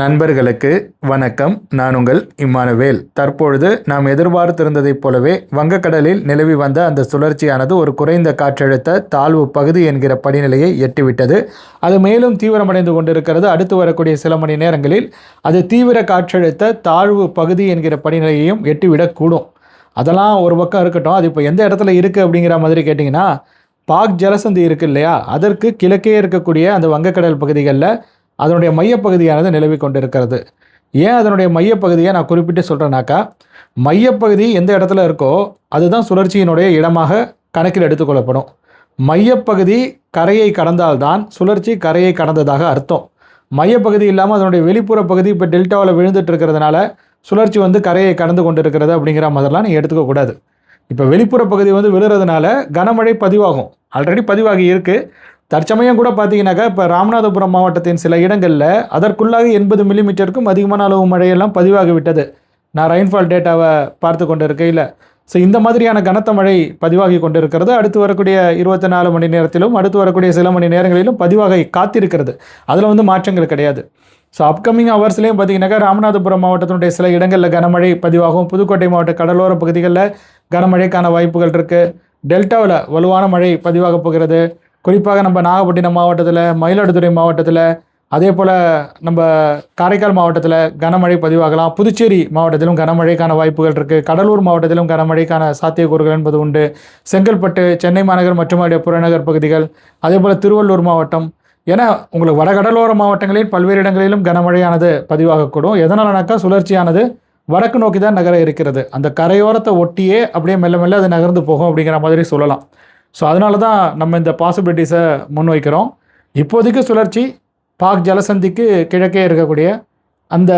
நண்பர்களுக்கு வணக்கம். நான் உங்கள் இம்மானுவேல். தற்பொழுது நாம் எதிர்பார்த்திருந்ததைப் போலவே வங்கக்கடலில் நிலவி வந்த அந்த சுழற்சியானது ஒரு குறைந்த காற்றழுத்த தாழ்வு பகுதி என்கிற படிநிலையை எட்டிவிட்டது. அது மேலும் தீவிரமடைந்து கொண்டிருக்கிறது. அடுத்து வரக்கூடிய சில மணி நேரங்களில் அது தீவிர காற்றழுத்த தாழ்வு பகுதி என்கிற படிநிலையையும் எட்டிவிடக்கூடும். அதெல்லாம் ஒரு பக்கம் இருக்கட்டும். அது இப்போ எந்த இடத்துல இருக்குது அப்படிங்கிற மாதிரி கேட்டிங்கன்னா பாக் ஜலசந்தி இருக்கு இல்லையா? அதற்கு கிழக்கே இருக்கக்கூடிய அந்த வங்கக்கடல் பகுதிகளில் அதனுடைய மையப்பகுதியானது நிலவி கொண்டிருக்கிறது. ஏன் அதனுடைய மையப்பகுதியை நான் குறிப்பிட்டு சொல்கிறேன்னாக்கா மையப்பகுதி எந்த இடத்துல இருக்கோ அதுதான் சுழற்சியினுடைய இடமாக கணக்கில் எடுத்துக்கொள்ளப்படும் மையப்பகுதி கரையை கடந்தால்தான் சுழற்சி கரையை கடந்ததாக அர்த்தம். மையப்பகுதி இல்லாமல் அதனுடைய வெளிப்புற பகுதி இப்போ டெல்டாவில் விழுந்துட்டு இருக்கிறதுனால சுழற்சி வந்து கரையை கடந்து கொண்டு இருக்கிறது அப்படிங்கிற மாதிரிலாம் நீ எடுத்துக்கக்கூடாது இப்போ வெளிப்புற பகுதி வந்து விழுறதுனால கனமழை பதிவாகும். ஆல்ரெடி பதிவாகி இருக்குது தற்சமயம் கூட பார்த்தீங்கன்னாக்கா இப்போ ராமநாதபுரம் மாவட்டத்தின் சில இடங்களில் அதற்குள்ளாக எண்பது மில்லிமீட்டருக்கும் அதிகமான அளவு மழையெல்லாம் பதிவாகிவிட்டது நான் ரெயின்ஃபால் டேட்டாவை பார்த்து கொண்டு இருக்கையில் ஸோ இந்த மாதிரியான கனத்த மழை பதிவாகி கொண்டிருக்கிறது. அடுத்து வரக்கூடிய இருபத்தி நாலு மணி நேரத்திலும் அடுத்து வரக்கூடிய சில மணி நேரங்களிலும் பதிவாக காத்திருக்கிறது. அதில் வந்து மாற்றங்கள் கிடையாது. ஸோ அப்கமிங் ஹவர்ஸ்லேயும் பார்த்தீங்கன்னாக்கா ராமநாதபுரம் மாவட்டத்தினுடைய சில இடங்களில் கனமழை பதிவாகும். புதுக்கோட்டை மாவட்ட கடலோர பகுதிகளில் கனமழைக்கான வாய்ப்புகள் இருக்குது டெல்டாவில் வலுவான மழை பதிவாக போகிறது. குறிப்பாக நம்ம நாகப்பட்டினம் மாவட்டத்தில் மயிலாடுதுறை மாவட்டத்தில் அதே போல் நம்ம காரைக்கால் மாவட்டத்தில் கனமழை பதிவாகலாம். புதுச்சேரி மாவட்டத்திலும் கனமழைக்கான வாய்ப்புகள் இருக்குது கடலூர் மாவட்டத்திலும் கனமழைக்கான சாத்தியக்கூறுகள் என்பது உண்டு. செங்கல்பட்டு சென்னை மாநகர் மற்றும் அதனுடைய புறநகர் பகுதிகள் அதே போல் திருவள்ளூர் மாவட்டம். ஏன்னா உங்களுக்கு வடகடலோர மாவட்டங்களில் பல்வேறு இடங்களிலும் கனமழையானது பதிவாகக்கூடும். எதனாலனாக்கா சுழற்சியானது வடக்கு நோக்கி தான் நகர இருக்கிறது. அந்த கரையோரத்தை ஒட்டியே அப்படியே மெல்ல மெல்ல அது நகர்ந்து போகும் அப்படிங்கிற மாதிரி சொல்லலாம். ஸோ அதனால தான் நம்ம இந்த பாசிபிலிட்டிஸை முன்வைக்கிறோம். இப்போதைக்கு சுழற்சி பாக் ஜலசந்திக்கு கிழக்கே இருக்கக்கூடிய அந்த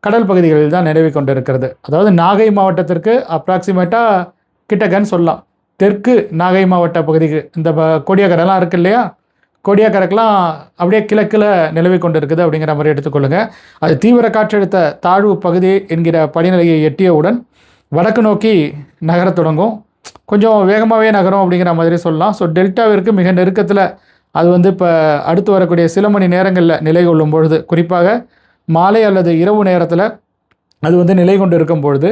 கடல் பகுதிகளில் தான் நிலவி கொண்டிருக்கிறது. அதாவது நாகை மாவட்டத்திற்கு அப்ராக்சிமேட்டாக கிட்டக்கன்னு சொல்லலாம். தெற்கு நாகை மாவட்ட பகுதிக்கு இந்த ப- கோடியாக்கரைலாம் இருக்கு இல்லையா? கோடியாக்கரைக்கெலாம் அப்படியே கிழக்கில் நிலவி கொண்டு இருக்குது அப்படிங்கிற மாதிரி எடுத்துக்கொள்ளுங்கள் அது தீவிர காற்றழுத்த தாழ்வு பகுதி என்கிற படிநிலையை எட்டியவுடன் வடக்கு நோக்கி நகரத் தொடங்கும். கொஞ்சம் வேகமாகவே நகரும் அப்படிங்கிற மாதிரி சொல்லலாம். ஸோ டெல்டாவிற்கு மிக நெருக்கத்தில் அது வந்து இப்போ அடுத்து வரக்கூடிய சில மணி நேரங்களில் நிலை கொள்ளும் பொழுது குறிப்பாக மாலை அல்லது இரவு நேரத்தில் அது வந்து நிலை கொண்டு இருக்கும் பொழுது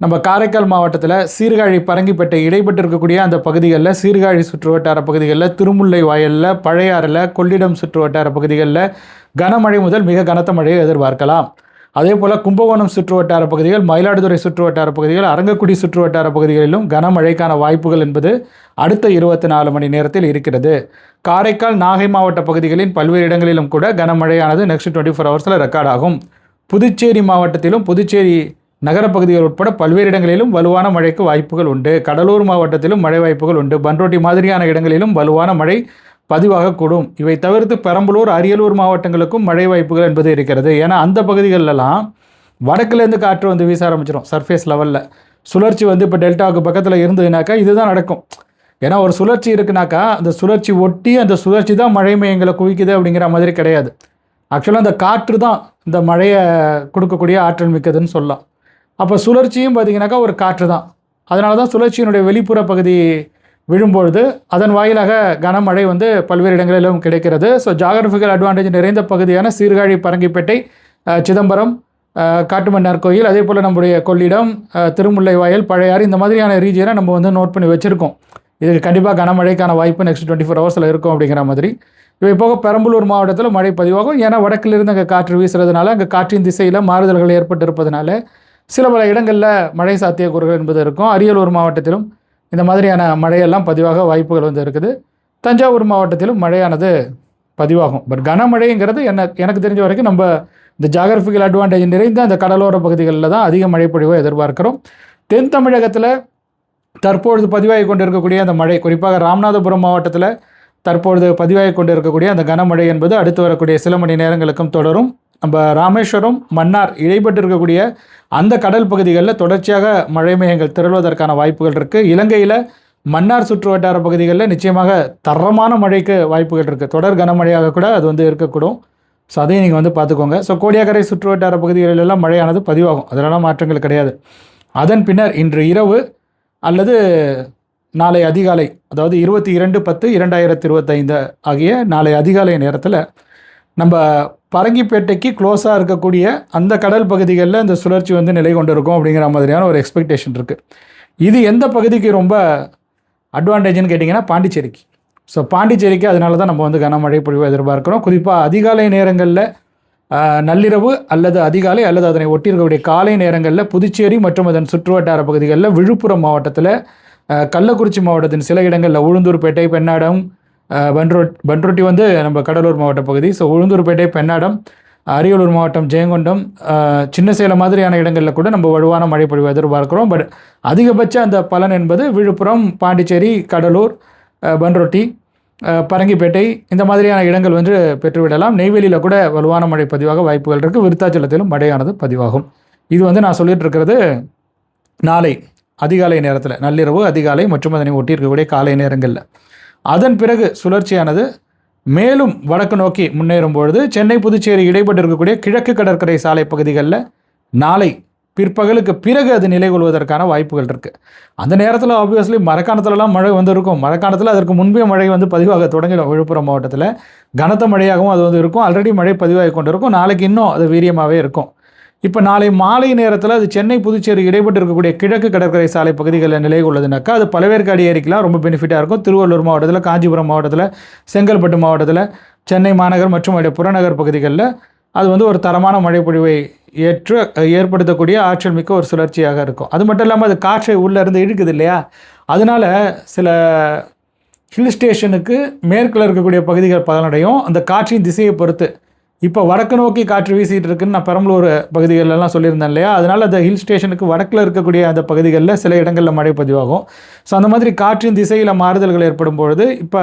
நம்ம காரைக்கால் மாவட்டத்தில் சீர்காழி பரங்கிப்பேட்டை இடைப்பட்டு இருக்கக்கூடிய அந்த பகுதிகளில் சீர்காழி சுற்றுவட்டார பகுதிகளில் திருமுல்லை வாயலில் பழையாறில் கொள்ளிடம் சுற்றுவட்டார பகுதிகளில் கனமழை முதல் மிக கனத்த மழையை எதிர்பார்க்கலாம். அதே போல் கும்பகோணம் சுற்றுவட்டார பகுதிகள் மயிலாடுதுறை சுற்றுவட்டார பகுதிகள் அரங்கக்குடி சுற்றுவட்டார பகுதிகளிலும் கனமழைக்கான வாய்ப்புகள் என்பது அடுத்த இருபத்தி நாலு மணி நேரத்தில் இருக்கிறது. காரைக்கால் நாகை மாவட்ட பகுதிகளின் பல்வேறு இடங்களிலும் கூட கனமழையானது நெக்ஸ்ட் டுவெண்ட்டி ஃபோர் ஹவர்ஸில் ரெக்கார்ட் ஆகும். புதுச்சேரி மாவட்டத்திலும் புதுச்சேரி நகரப்பகுதிகள் உட்பட பல்வேறு இடங்களிலும் வலுவான மழைக்கு வாய்ப்புகள் உண்டு. கடலூர் மாவட்டத்திலும் மழை வாய்ப்புகள் உண்டு. பன்ரோட்டி மாதிரியான இடங்களிலும் வலுவான மழை பதிவாகக்கூடும். இவை தவிர்த்து பெரம்பலூர் அரியலூர் மாவட்டங்களுக்கும் மழை வாய்ப்புகள் என்பது இருக்கிறது. ஏன்னா அந்த பகுதிகளெல்லாம் வடக்குலேருந்து காற்று வந்து வீச ஆரம்பிச்சிடும் சர்ஃபேஸ் லெவலில் சுழற்சி வந்து இப்போ டெல்டாவுக்கு பக்கத்தில் இருந்ததுனாக்கா இதுதான் நடக்கும். ஏன்னா ஒரு சுழற்சி இருக்குனாக்கா அந்த சுழற்சி ஒட்டி அந்த சுழற்சி தான் மழை மையங்களை குவிக்குது அப்படிங்கிற மாதிரி கிடையாது. ஆக்சுவலாக அந்த காற்று தான் இந்த மழையை கொடுக்கக்கூடிய ஆற்றல் மிக்கதுன்னு சொல்லலாம். அப்போ சுழற்சியும் பார்த்திங்கனாக்கா ஒரு காற்று தான். அதனால தான் சுழற்சியினுடைய வெளிப்புற பகுதி விழும்பொழுது அதன் வாயிலாக கனமழை வந்து பல்வேறு இடங்களிலும் கிடைக்கிறது. ஸோ ஜாகிரபிக்கல் அட்வான்டேஜ் நிறைந்த பகுதியான சீர்காழி பரங்கிப்பேட்டை சிதம்பரம் காட்டுமன்னார் கோயில் அதே போல் நம்முடைய கொள்ளிடம் திருமுல்லை வாயில் பழையாறு இந்த மாதிரியான ரீஜியனை நம்ம வந்து நோட் பண்ணி வச்சுருக்கோம். இதுக்கு கண்டிப்பாக கனமழைக்கான வாய்ப்பு நெக்ஸ்ட் டுவெண்ட்டி ஃபோர் ஹவர்ஸில் இருக்கும் அப்படிங்கிற மாதிரி. இவை போக பெரம்பலூர் மாவட்டத்தில் மழை பதிவாகும். ஏன்னா வடக்கிலிருந்து அங்கே காற்று வீசுறதுனால அங்கே காற்றின் திசையில் மாறுதல்கள் ஏற்பட்டிருப்பதனால சில பல இடங்களில் மழை சாத்தியக்கூறுகள் என்பது இருக்கும். அரியலூர் மாவட்டத்திலும் இந்த மாதிரியான மழையெல்லாம் பதிவாக வாய்ப்புகள் வந்து இருக்குது. தஞ்சாவூர் மாவட்டத்திலும் மழையானது பதிவாகும். பட் கனமழைங்கிறது என்ன எனக்கு தெரிஞ்ச வரைக்கும் நம்ம இந்த ஜாகிரபிக்கல் அட்வான்டேஜ் நிறைந்த அந்த கடலோர பகுதிகளில் தான் அதிக மழைப்பொழிவை எதிர்பார்க்கிறோம். தென் தமிழகத்தில் தற்பொழுது பதிவாகி கொண்டிருக்கக்கூடிய அந்த மழை குறிப்பாக ராமநாதபுரம் மாவட்டத்தில் தற்பொழுது பதிவாகி கொண்டிருக்கக்கூடிய அந்த கனமழை என்பது அடுத்து வரக்கூடிய சில மணி நேரங்களுக்கும் தொடரும். நம்ம ராமேஸ்வரம் மன்னார் இடைப்பட்டு இருக்கக்கூடிய அந்த கடல் பகுதிகளில் தொடர்ச்சியாக மழை மேகங்கள் திரளுவதற்கான வாய்ப்புகள் இருக்குது இலங்கையில் மன்னார் சுற்று வட்டார பகுதிகளில் நிச்சயமாக தரமான மழைக்கு வாய்ப்புகள் இருக்குது தொடர் கனமழையாக கூட அது வந்து இருக்கக்கூடும். ஸோ அதையும் நீங்கள் வந்து பார்த்துக்கோங்க. ஸோ கோடியாக்கரை சுற்று வட்டார பகுதிகளிலெல்லாம் மழையானது பதிவாகும். அதெல்லாம் மாற்றங்கள் கிடையாது. அதன் பின்னர் இன்று இரவு அல்லது நாளை அதிகாலை அதாவது இருபத்தி இரண்டு பத்து இரண்டாயிரத்தி இருபத்தைந்து ஆகிய நாளை அதிகாலை நேரத்தில் நம்ம பரங்கிப்பேட்டைக்கு க்ளோஸாக இருக்கக்கூடிய அந்த கடல் பகுதிகளில் இந்த சுழற்சி வந்து நிலை கொண்டிருக்கும் அப்படிங்கிற மாதிரியான ஒரு எக்ஸ்பெக்டேஷன் இருக்குது இது எந்த பகுதிக்கு ரொம்ப அட்வான்டேஜ்னு கேட்டிங்கன்னா பாண்டிச்சேரிக்கு. ஸோ பாண்டிச்சேரிக்கு அதனால தான் நம்ம வந்து கனமழை பொழிவை எதிர்பார்க்குறோம். குறிப்பாக அதிகாலை நேரங்களில் நள்ளிரவு அல்லது அதிகாலை அல்லது அதனை ஒட்டியிருக்கக்கூடிய காலை நேரங்களில் புதுச்சேரி மற்றும் அதன் சுற்றுவட்டார பகுதிகளில் விழுப்புரம் மாவட்டத்தில் கள்ளக்குறிச்சி மாவட்டத்தின் சில இடங்களில் உளுந்தூர்பேட்டை பெண்ணாடம் ஆஹ், பன்ரொட் பன்ரொட்டி வந்து நம்ம கடலூர் மாவட்ட பகுதி. ஸோ உளுந்தூர்பேட்டை பெண்ணாடம் அரியலூர் மாவட்டம் ஜெயங்கொண்டம் சின்ன சேலம் மாதிரியான இடங்களில் கூட நம்ம வலுவான மழை பொழிவு எதிர்பார்க்கிறோம். பட் அதிகபட்ச அந்த பலன் என்பது விழுப்புரம் பாண்டிச்சேரி கடலூர் பன்ரொட்டி பரங்கிப்பேட்டை இந்த மாதிரியான இடங்கள் வந்து பெற்றுவிடலாம். நெய்வேலியில் கூட வலுவான மழை பதிவாக வாய்ப்புகள் இருக்குது விருத்தாச்சலத்திலும் மழையானது பதிவாகும். இது வந்து நான் சொல்லிட்டு இருக்கிறது நாளை அதிகாலை நேரத்தில் நள்ளிரவு அதிகாலை மற்றும் அதனை ஒட்டி இருக்கக்கூடிய காலை நேரங்களில். அதன் பிறகு சுழற்சியானது மேலும் வடக்கு நோக்கி முன்னேறும் பொழுது சென்னை புதுச்சேரி இடைப்பட்டு இருக்கக்கூடிய கிழக்கு கடற்கரை சாலை பகுதிகளில் நாளை பிற்பகலுக்கு பிறகு அது நிலை கொள்வதற்கான வாய்ப்புகள் இருக்குது அந்த நேரத்தில் ஆப்வியஸ்லி மரக்காணத்துலலாம் மழை வந்திருக்கும். மரக்காணத்தில் அதற்கு முன்பே மழை வந்து பதிவாக தொடங்கிடும் விழுப்புரம் மாவட்டத்தில். கனத்த மழையாகவும் அது வந்து இருக்கும். ஆல்ரெடி மழை பதிவாகி கொண்டிருக்கும். நாளைக்கு இன்னும் அது வீரியமாகவே இருக்கும். இப்போ நாளை மாலை நேரத்தில் அது சென்னை புதுச்சேரி இடைப்பட்டு இருக்கக்கூடிய கிழக்கு கடற்கரை சாலை பகுதிகளில் நிலை உள்ளதுனாக்கா அது பழவேற்காடு ஏரிக்கெலாம் ரொம்ப பெனிஃபிட்டாக இருக்கும். திருவள்ளூர் மாவட்டத்தில் காஞ்சிபுரம் மாவட்டத்தில் செங்கல்பட்டு மாவட்டத்தில் சென்னை மாநகர் மற்றும் அதோடைய புறநகர் பகுதிகளில் அது வந்து ஒரு தரமான மழைப்பொழிவை ஏற்று ஏற்படுத்தக்கூடிய ஆற்றல் மிக்க ஒரு சுழற்சியாக இருக்கும். அது மட்டும் இல்லாமல் அது காற்றை உள்ளே இருந்து இழுக்குது இல்லையா? அதனால் சில ஹில் ஸ்டேஷனுக்கு மேற்கில் இருக்கக்கூடிய பகுதிகள் பலனடையும். அந்த காற்றின் திசையை பொறுத்து இப்போ வடக்கு நோக்கி காற்று வீசிகிட்டு இருக்குன்னு நான் பெரம்பலூர் பகுதிகளெல்லாம் சொல்லியிருந்தேன் இல்லையா? அதனால் அந்த ஹில் ஸ்டேஷனுக்கு வடக்கில் இருக்கக்கூடிய அந்த பகுதிகளில் சில இடங்களில் மழை பதிவாகும். ஸோ அந்த மாதிரி காற்றின் திசையில் மாறுதல்கள் ஏற்படும் பொழுது இப்போ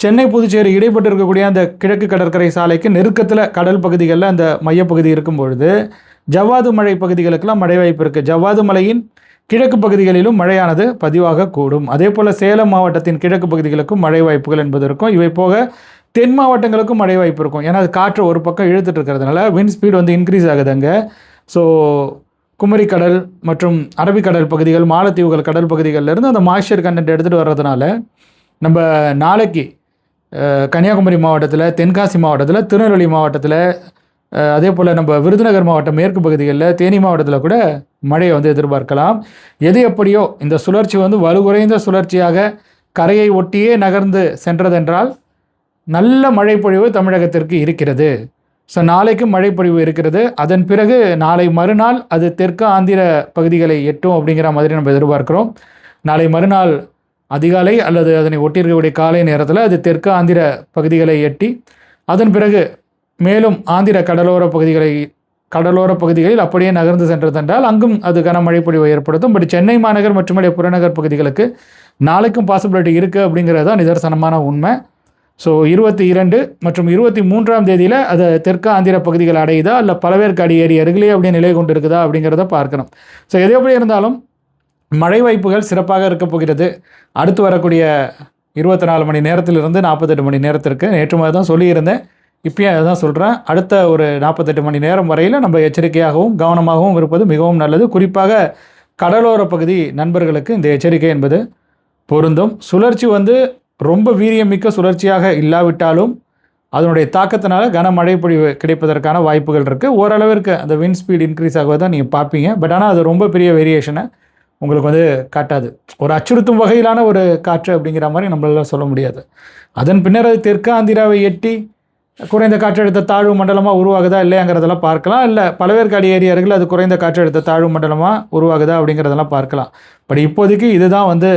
சென்னை புதுச்சேரி இடைப்பட்டு இருக்கக்கூடிய அந்த கிழக்கு கடற்கரை சாலைக்கு நெருக்கத்தில் கடல் பகுதிகளில் அந்த மையப்பகுதி இருக்கும் பொழுது ஜவ்வாது மழை பகுதிகளுக்கெல்லாம் மழை வாய்ப்பு இருக்குது ஜவ்வாது மலையின் கிழக்கு பகுதிகளிலும் மழையானது பதிவாக கூடும் அதே போல் சேலம் மாவட்டத்தின் கிழக்கு பகுதிகளுக்கும் மழை வாய்ப்புகள் என்பது இருக்கும். இவை போக தென் மாவட்டங்களுக்கும் மழை வாய்ப்பு இருக்கும். ஏன்னா அது காற்று ஒரு பக்கம் இழுத்துட்டு இருக்கிறதுனால வின் ஸ்பீட் வந்து இன்க்ரீஸ் ஆகுது அங்கே. ஸோ குமரிக்கடல் மற்றும் அரபிக்கடல் பகுதிகள் மாலத்தீவுகள் கடல் பகுதிகளில் இருந்து அந்த மாய்ஸ்சர் கண்டென்ட் எடுத்துகிட்டு வர்றதுனால நம்ம நாளைக்கு கன்னியாகுமரி மாவட்டத்தில் தென்காசி மாவட்டத்தில் திருநெல்வேலி மாவட்டத்தில் அதே போல் நம்ம விருதுநகர் மாவட்டம் மேற்கு பகுதிகளில் தேனி மாவட்டத்தில் கூட மழையை வந்து எதிர்பார்க்கலாம். எது எப்படியோ இந்த சுழற்சி வந்து வலுகுறைந்த சுழற்சியாக கரையை ஒட்டியே நகர்ந்து சென்றதென்றால் நல்ல மழைப்பொழிவு தமிழகத்திற்கு இருக்கிறது. ஸோ நாளைக்கு மழைப்பொழிவு இருக்கிறது. அதன் பிறகு நாளை மறுநாள் அது தெற்கு ஆந்திர பகுதிகளை எட்டும் அப்படிங்கிற மாதிரி நம்ம எதிர்பார்க்கிறோம். நாளை மறுநாள் அதிகாலை அல்லது அதனை ஒட்டியிருக்கக்கூடிய காலை நேரத்தில் அது தெற்கு ஆந்திர பகுதிகளை எட்டி அதன் பிறகு மேலும் ஆந்திர கடலோர பகுதிகளை கடலோர பகுதிகளில் அப்படியே நகர்ந்து சென்றதென்றால் அங்கும் அது கனமழை பொழிவை ஏற்படுத்தும். பட் சென்னை மாநகர் மற்றும் புறநகர் பகுதிகளுக்கு நாளைக்கும் பாசிபிலிட்டி இருக்குது அப்படிங்கிறது தான் நிதர்சனமான உண்மை. ஸோ இருபத்தி இரண்டு மற்றும் இருபத்தி மூன்றாம் தேதியில் அது தெற்கு ஆந்திர பகுதிகள் அடையுதா? இல்லை பழவேற்காடு ஏரி அருகிலே அப்படியே நிலை கொண்டு இருக்குதா அப்படிங்கிறத பார்க்கணும். ஸோ எது எப்படி இருந்தாலும் மழை வாய்ப்புகள் சிறப்பாக இருக்க போகிறது. அடுத்து வரக்கூடிய இருபத்தி நாலு மணி நேரத்திலிருந்து நாற்பத்தெட்டு மணி நேரத்திற்கு. நேற்று மாதிரி தான் சொல்லியிருந்தேன். இப்பயும் அதை தான் சொல்கிறேன் அடுத்த ஒரு நாற்பத்தெட்டு மணி நேரம் வரையில் நம்ம எச்சரிக்கையாகவும் கவனமாகவும் இருப்பது மிகவும் நல்லது. குறிப்பாக கடலோர பகுதி நண்பர்களுக்கு இந்த எச்சரிக்கை என்பது பொருந்தும். சுழற்சி வந்து ரொம்ப வீரியமிக்க சுழற்சியாக இல்லாவிட்டாலும் அதனுடைய தாக்கத்தினால கனமழை பொழிவு கிடைப்பதற்கான வாய்ப்புகள் இருக்குது ஓரளவிற்கு அந்த விண்ட் ஸ்பீட் இன்க்ரீஸ் ஆகுவதை நீங்கள் பார்ப்பீங்க. பட் ஆனால் அது ரொம்ப பெரிய வேரியேஷனை உங்களுக்கு வந்து காட்டாது. ஒரு அச்சுறுத்தும் வகையிலான ஒரு காற்று அப்படிங்கிற மாதிரி நம்மளால் சொல்ல முடியாது. அதன் பின்னர் அது தெற்கு ஆந்திராவை எட்டி குறைந்த காற்றழுத்த தாழ்வு மண்டலமாக உருவாகுதா இல்லையாங்கிறதெல்லாம் பார்க்கலாம். இல்லை பழவேற்காடு ஏரியா அது குறைந்த காற்றழுத்த தாழ்வு மண்டலமாக உருவாகுதா அப்படிங்கிறதெல்லாம் பார்க்கலாம். பட் இப்போதைக்கு இதுதான் வந்து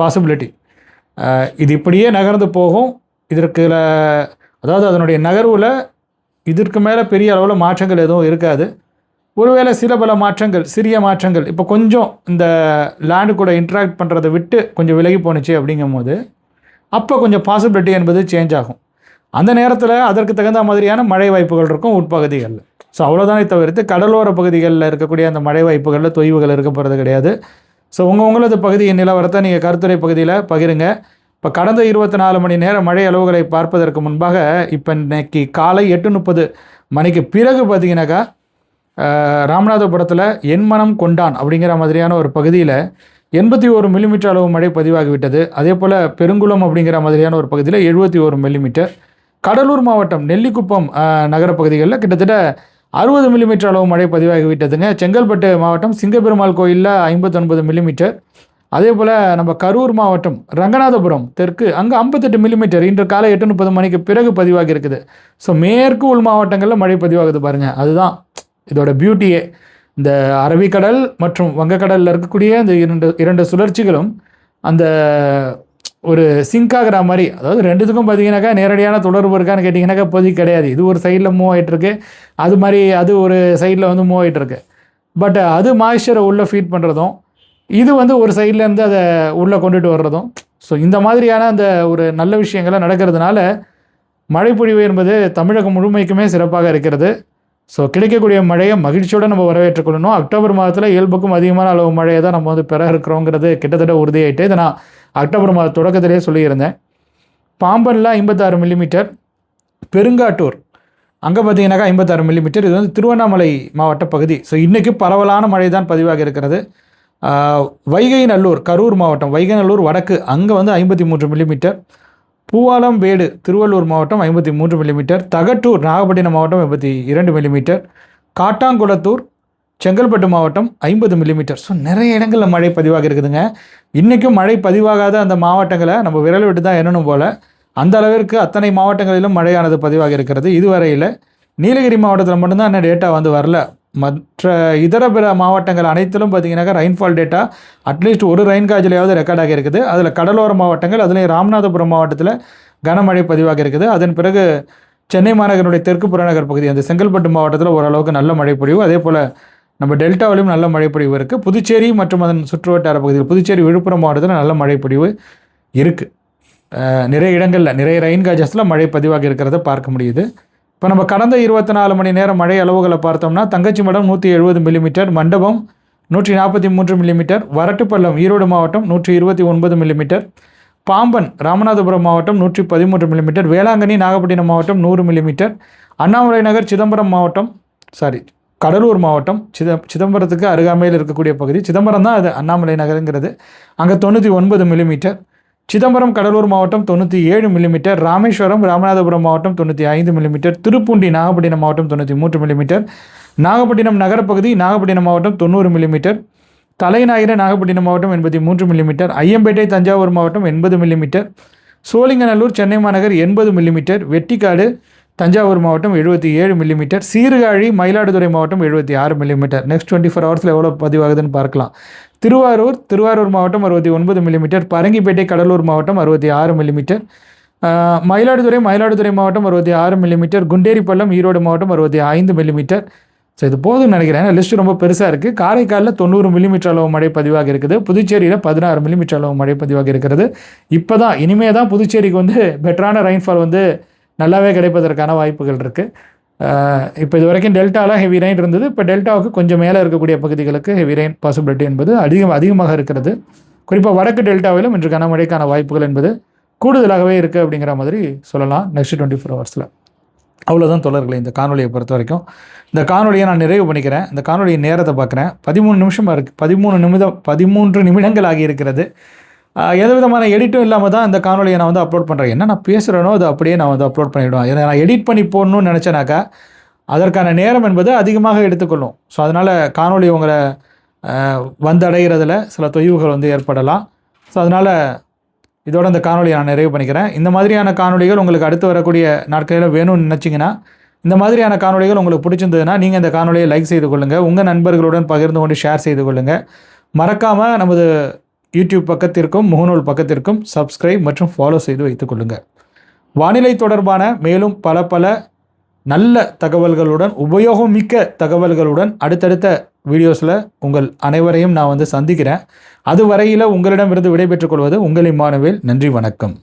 பாசிபிலிட்டி இது இப்படியே நகர்ந்து போகும். இதற்கு அதாவது அதனுடைய நகர்வில் இதற்கு மேலே பெரிய அளவில் மாற்றங்கள் எதுவும் இருக்காது. ஒருவேளை சில பல மாற்றங்கள் சிறிய மாற்றங்கள் இப்போ கொஞ்சம் இந்த லேண்டு கூட இன்ட்ராக்ட் பண்ணுறதை விட்டு கொஞ்சம் விலகி போணுச்சு அப்படிங்கும்போது அப்போ கொஞ்சம் பாசிபிலிட்டி என்பது சேஞ்ச் ஆகும். அந்த நேரத்தில் அதற்கு தகுந்த மாதிரியான மழை வாய்ப்புகள் இருக்கும் உட்பகுதிகளில். ஸோ அவ்வளோதானே தவிர்த்து கடலோர பகுதிகளில் இருக்கக்கூடிய அந்த மழை வாய்ப்புகளில் தொய்வுகள் இருக்க போகிறது கிடையாது. ஸோ உங்கள் உங்களது பகுதியின் நிலவரத்தை நீங்கள் கருத்துரை பகுதியில் பகிருங்க. இப்போ கடந்த இருபத்தி நாலு மணி நேர மழை அளவுகளை பார்ப்பதற்கு முன்பாக இப்போ இன்னைக்கு காலை எட்டு முப்பது மணிக்கு பிறகு பார்த்தீங்கன்னாக்கா ராமநாதபுரத்தில் என் மனம் கொண்டான் அப்படிங்கிற மாதிரியான ஒரு பகுதியில் எண்பத்தி ஒரு மில்லிமீட்டர் அளவு மழை பதிவாகிவிட்டது. அதே போல் பெருங்குளம் அப்படிங்கிற மாதிரியான ஒரு பகுதியில் எழுபத்தி ஒரு மில்லிமீட்டர். கடலூர் மாவட்டம் நெல்லிக்குப்பம் அஹ், நகரப்பகுதிகளில் கிட்டத்தட்ட அறுபது மில்லிமீட்டர் அளவு மழை பதிவாகிவிட்டதுங்க. செங்கல்பட்டு மாவட்டம் சிங்கப்பெருமாள் கோயிலில் ஐம்பத்தொன்பது மில்லிமீட்டர் அதே போல் நம்ம கரூர் மாவட்டம் ரங்கநாதபுரம் தெற்கு அங்கே ஐம்பத்தெட்டு மில்லிமீட்டர் இன்று காலை எட்டு முப்பது மணிக்கு பிறகு பதிவாகி இருக்குது. ஸோ மேற்கு உள் மாவட்டங்களில் மழை பதிவாகுது பாருங்கள் அதுதான் இதோட பியூட்டியே இந்த அரபிக்கடல் மற்றும் வங்கக்கடலில் இருக்கக்கூடிய இந்த இரண்டு இரண்டு சுழற்சிகளும் அந்த ஒரு சிங்க் ஆகிற மாதிரி அதாவது ரெண்டுத்துக்கும் பார்த்தீங்கன்னாக்கா நேரடியான தொடர்பு இருக்கான்னு கேட்டிங்கனாக்கா இப்போதைக்கு கிடையாது. இது ஒரு சைடில் மூவ் ஆகிட்டுருக்கு அது மாதிரி அது ஒரு சைடில் வந்து மூவ் ஆகிட்டுருக்கு பட் அது மாய்ஸ்சரை உள்ளே ஃபீட் பண்ணுறதும் இது வந்து ஒரு சைட்லேருந்து அதை உள்ளே கொண்டுட்டு வர்றதும் ஸோ இந்த மாதிரியான அந்த ஒரு நல்ல விஷயங்களை நடக்கிறதுனால மழைப்பொழிவு என்பது தமிழகம் முழுமைக்குமே சிறப்பாக இருக்கிறது. ஸோ கிடைக்கக்கூடிய மழையை மகிழ்ச்சியோடு நம்ம வரவேற்றுக்கொள்ளணும் அக்டோபர் மாதத்தில் இயல்புக்கும் அதிகமான அளவு மழையை தான் நம்ம வந்து பெற இருக்கிறோங்கிறது கிட்டத்தட்ட உறுதியாயிட்டு இதை நான் அக்டோபர் மாத தொடக்கத்திலேயே சொல்லியிருந்தேன். பாம்பனில் ஐம்பத்தாறு மில்லிமீட்டர் பெருங்காட்டூர் அங்கே பார்த்தீங்கன்னாக்கா ஐம்பத்தாறு மில்லிமீட்டர் இது வந்து திருவண்ணாமலை மாவட்ட பகுதி. ஸோ இன்றைக்கி பரவலான மழை தான் பதிவாக இருக்கிறது. வைகை நல்லூர் கரூர் மாவட்டம் வைகை நல்லூர் வடக்கு அங்கே வந்து ஐம்பத்தி மூன்று மில்லிமீட்டர் பூவாலம்பேடு திருவள்ளூர் மாவட்டம் ஐம்பத்தி மூன்று மில்லிமீட்டர் தகட்டூர் நாகப்பட்டினம் மாவட்டம் ஐம்பத்தி இரண்டு மில்லிமீட்டர் காட்டாங்குளத்தூர் செங்கல்பட்டு மாவட்டம் ஐம்பது மில்லிமீட்டர் ஸோ நிறைய இடங்களில் மழை பதிவாக இருக்குதுங்க. இன்றைக்கும் மழை பதிவாகாத அந்த மாவட்டங்களை நம்ம விரல் விட்டு தான் எண்ணணும் போல் அந்த அளவிற்கு அத்தனை மாவட்டங்களிலும் மழையானது பதிவாக இருக்கிறது. இதுவரையில் நீலகிரி மாவட்டத்தில் மட்டும்தான் என்ன டேட்டா வந்து வரல. மற்ற இதர பிற மாவட்டங்கள் அனைத்திலும் பார்த்தீங்கன்னாக்கா ரெயின்ஃபால் டேட்டா அட்லீஸ்ட் ஒரு ரெயின் காஜிலையாவது ரெக்கார்ட் இருக்குது. அதில் கடலோர மாவட்டங்கள் அதுலேயும் ராமநாதபுரம் மாவட்டத்தில் கனமழை பதிவாக இருக்குது. அதன் பிறகு சென்னை மாநகரனுடைய தெற்கு புறநகர் பகுதி அந்த செங்கல்பட்டு மாவட்டத்தில் ஓரளவுக்கு நல்ல மழை பொழிவு. அதே போல் நம்ம டெல்டாவிலும் நல்ல மழை பொழிவு இருக்குது புதுச்சேரி மற்றும் அதன் சுற்றுவட்டார பகுதியில் புதுச்சேரி விழுப்புரம் மாவட்டத்தில் நல்ல மழை பொழிவு இருக்குது நிறைய இடங்களில் நிறைய ரெயின் காஜஸில் மழை பதிவாக இருக்கிறத பார்க்க முடியுது. இப்போ நம்ம கடந்த இருபத்தி நாலு மணி நேரம் மழை அளவுகளை பார்த்தோம்னா தங்கச்சி மடம் நூற்றி எழுபது மில்லிமீட்டர் மண்டபம் நூற்றி நாற்பத்தி மூன்று மில்லிமீட்டர் வரட்டுப்பள்ளம் ஈரோடு மாவட்டம் நூற்றி இருபத்தி ஒன்பது மில்லிமீட்டர் பாம்பன் ராமநாதபுரம் மாவட்டம் நூற்றி பதிமூன்று மில்லிமீட்டர் வேளாங்கண்ணி நாகப்பட்டினம் மாவட்டம் நூறு மில்லிமீட்டர் அண்ணாமலை நகர் சிதம்பரம் மாவட்டம் சாரி கடலூர் மாவட்டம் சித சிதம்பரத்துக்கு அருகாமையில் இருக்கக்கூடிய பகுதி சிதம்பரம் தான் அது அண்ணாமலை நகருங்கிறது. அங்கே தொண்ணூற்றி ஒன்பது மில்லிமீட்டர். சிதம்பரம் கடலூர் மாவட்டம் தொண்ணூற்றி ஏழு மில்லிமீட்டர் ராமேஸ்வரம் ராமநாதபுரம் மாவட்டம் தொண்ணூற்றி ஐந்து மில்லிமீட்டர் திருப்பூண்டி நாகப்பட்டினம் மாவட்டம் தொண்ணூற்றி மூன்று மில்லிமீட்டர் நாகப்பட்டினம் நகரப்பகுதி நாகப்பட்டினம் மாவட்டம் தொண்ணூறு மில்லிமீட்டர் தலைநாயிர நாகப்பட்டினம் மாவட்டம் எண்பத்தி மூன்று மில்லிமீட்டர் ஐயம்பேட்டை தஞ்சாவூர் மாவட்டம் எண்பது மில்லிமீட்டர் சோழிங்கநல்லூர் சென்னை மாநகர் எண்பது மில்லிமீட்டர் வெட்டிக்காடு தஞ்சாவூர் மாவட்டம் எழுபத்தி ஏழு மில்லிமீட்டர் சீர்காழி மயிலாடுதுறை மாவட்டம் எழுபத்தி ஆறு மில்லிமீட்டர் நெக்ஸ்ட் டுவெண்ட்டி ஃபோர் ஹவர்ஸில் எவ்வளோ பதிவாகுதுன்னு பார்க்கலாம். திருவாரூர் திருவாரூர் மாவட்டம் அறுபத்தி ஒன்பது மில்லிமீட்டர் பரங்கிப்பேட்டை கடலூர் மாவட்டம் அறுபத்தி ஆறு மில்லிமீட்டர் மயிலாடுதுறை மயிலாடுதுறை மாவட்டம் அறுபத்தி ஆறு மில்லிமீட்டர் குண்டேரிப்பள்ளம் ஈரோடு மாவட்டம் அறுபத்தி ஐந்து மில்லிமீட்டர் ஸோ இது போதும்னு நினைக்கிறேன். லிஸ்ட் ரொம்ப பெருசாக இருக்குது காரைக்காலில் தொண்ணூறு மில்லிமீட்டர் அளவு மழை பதிவாக இருக்குது. புதுச்சேரியில் பதினாறு மில்லிமீட்டர் அளவு மழை பதிவாக இருக்கிறது. இப்போ தான் இனிமே தான் புதுச்சேரிக்கு வந்து பெட்டரான ரெயின்ஃபால் வந்து நல்லாவே கிடைப்பதற்கான வாய்ப்புகள் இருக்குது இப்போ இது வரைக்கும் டெல்டாவில் ஹெவி ரெயின் இருந்தது. இப்போ டெல்டாவுக்கு கொஞ்சம் மேலே இருக்கக்கூடிய பகுதிகளுக்கு ஹெவி ரெயின் பாசிபிலிட்டி என்பது அதிகம் அதிகமாக இருக்கிறது. குறிப்பாக வடக்கு டெல்டாவிலும் இன்று கனமழைக்கான வாய்ப்புகள் என்பது கூடுதலாகவே இருக்குது அப்படிங்கிற மாதிரி சொல்லலாம் நெக்ஸ்ட் டுவெண்ட்டி ஃபோர் ஹவர்ஸில் அவ்வளோதான் தொடர்களை இந்த காணொலியை பொறுத்த வரைக்கும். இந்த காணொலியை நான் நிறைவு பண்ணிக்கிறேன். இந்த காணொலியின் நேரத்தை பார்க்குறேன். பதிமூணு நிமிஷமாக இருக்குது பதிமூணு நிமிடம் பதிமூன்று நிமிடங்கள் ஆகியிருக்கிறது எந்த விதமான எடிட்டும் இல்லாமல் தான் இந்த காணொலியை நான் வந்து அப்லோட் பண்ணுறேன் என்ன நான் பேசுகிறேனோ அதை அப்படியே நான் வந்து அப்லோட் பண்ணிவிடுவேன் இதை நான் எடிட் பண்ணி போடணும்னு நினச்சேனாக்கா அதற்கான நேரம் என்பது அதிகமாக எடுத்துக்கொள்ளும். ஸோ அதனால் காணொலி உங்களை வந்தடைகிறதுல சில தொய்வுகள் வந்து ஏற்படலாம். ஸோ அதனால் இதோட இந்த காணொலியை நான் நிறைவு பண்ணிக்கிறேன். இந்த மாதிரியான காணொளிகள் உங்களுக்கு அடுத்து வரக்கூடிய நாட்களில் வேணும்னு நினச்சிங்கன்னா இந்த மாதிரியான காணொளிகள் உங்களுக்கு பிடிச்சிருந்ததுன்னா நீங்கள் இந்த காணொலியை லைக் செய்து கொள்ளுங்கள் உங்கள் நண்பர்களுடன் பகிர்ந்து கொண்டு ஷேர் செய்து கொள்ளுங்கள் மறக்காமல் நமது யூடியூப் பக்கத்திற்கும் முகநூல் பக்கத்திற்கும் சப்ஸ்கிரைப் மற்றும் ஃபாலோ செய்து வைத்துக் கொள்ளுங்கள். வானிலை தொடர்பான மேலும் பல பல நல்ல தகவல்களுடன் உபயோகமிக்க தகவல்களுடன் அடுத்தடுத்த வீடியோஸில் உங்கள் அனைவரையும் நான் வந்து சந்திக்கிறேன். அது வரையில் உங்களிடமிருந்து விடைபெற்றுக் கொள்வது உங்கள் இம்மானுவேல் நன்றி வணக்கம்.